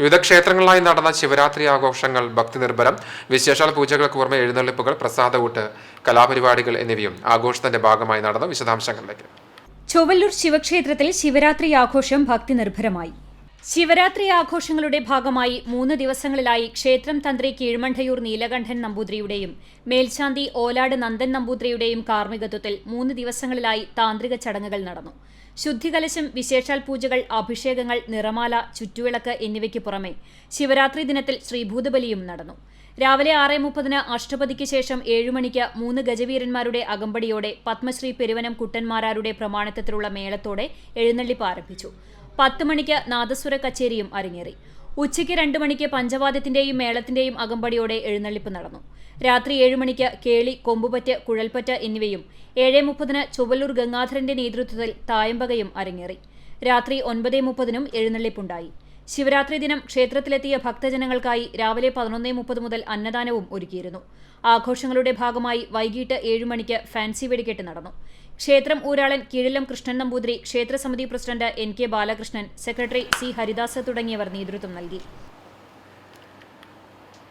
വിവിധ ക്ഷേത്രങ്ങളിലായി നടന്ന ശിവരാത്രി ആഘോഷങ്ങൾ ഭക്തി നിർഭരം വിശേഷാൽ പൂജകൾക്ക് പുറമെ എഴുന്നള്ളിപ്പുകൾ പ്രസാദകൂട്ട് കലാപരിപാടികൾ എന്നിവയും ആഘോഷത്തിന്റെ ഭാഗമായി നടന്ന വിശദാംശങ്ങളിലേക്ക്. ചൊവ്വല്ലൂർ ശിവക്ഷേത്രത്തിൽ ശിവരാത്രി ആഘോഷം ഭക്തി നിർഭരമായി. ശിവരാത്രി ആഘോഷങ്ങളുടെ ഭാഗമായി മൂന്ന് ദിവസങ്ങളിലായി ക്ഷേത്രം തന്ത്രി കീഴ്മണ്ഠയൂർ നീലകണ്ഠൻ നമ്പൂതിരിയുടെയും മേൽശാന്തി ഓലാട് നന്ദൻ നമ്പൂതിരിയുടെയും കാർമ്മികത്വത്തിൽ മൂന്ന് ദിവസങ്ങളിലായി താന്ത്രിക ചടങ്ങുകൾ നടന്നു. ശുദ്ധികലശം വിശേഷാൽ പൂജകൾ അഭിഷേകങ്ങൾ നിറമാല ചുറ്റുവിളക്ക് എന്നിവയ്ക്ക് പുറമെ ശിവരാത്രി ദിനത്തിൽ ശ്രീഭൂതബലിയും നടന്നു. രാവിലെ ആറ് മുപ്പതിന് അഷ്ടപതിക്ക് ശേഷം ഏഴുമണിക്ക് മൂന്ന് ഗജവീരന്മാരുടെ അകമ്പടിയോടെ പത്മശ്രീ പെരുവനം കുട്ടന്മാരാരുടെ പ്രമാണിത്വത്തിലുള്ള മേളത്തോടെ എഴുന്നള്ളിപ്പ് ആരംഭിച്ചു. പത്ത് മണിക്ക് നാദസ്വര കച്ചേരിയും അരങ്ങേറി. ഉച്ചയ്ക്ക് രണ്ട് മണിക്ക് പഞ്ചവാദ്യത്തിന്റെയും മേളത്തിന്റെയും അകമ്പടിയോടെ എഴുന്നള്ളിപ്പ് നടന്നു. രാത്രി ഏഴ് മണിക്ക് കേളി കൊമ്പുപറ്റ് കുഴൽപ്പറ്റ് എന്നിവയും ഏഴ് മുപ്പതിന് ചുവല്ലൂർ ഗംഗാധരന്റെ നേതൃത്വത്തിൽ തായമ്പകയും അരങ്ങേറി. രാത്രി ഒൻപത് മുപ്പതിനും എഴുന്നള്ളിപ്പുണ്ടായി. ശിവരാത്രി ദിനം ക്ഷേത്രത്തിലെത്തിയ ഭക്തജനങ്ങൾക്കായി രാവിലെ പതിനൊന്നേ മുപ്പത് മുതൽ അന്നദാനവും ഒരുക്കിയിരുന്നു. ആഘോഷങ്ങളുടെ ഭാഗമായി വൈകിട്ട് ഏഴു മണിക്ക് ഫാൻസി വെടിക്കെട്ട് നടന്നു. ക്ഷേത്രം ഊരാളൻ കീഴിലം Krishnan Namboothiri ക്ഷേത്രസമിതി president N K Balakrishnan secretary C Haridas തുടങ്ങിയവർ നേതൃത്വം നൽകി.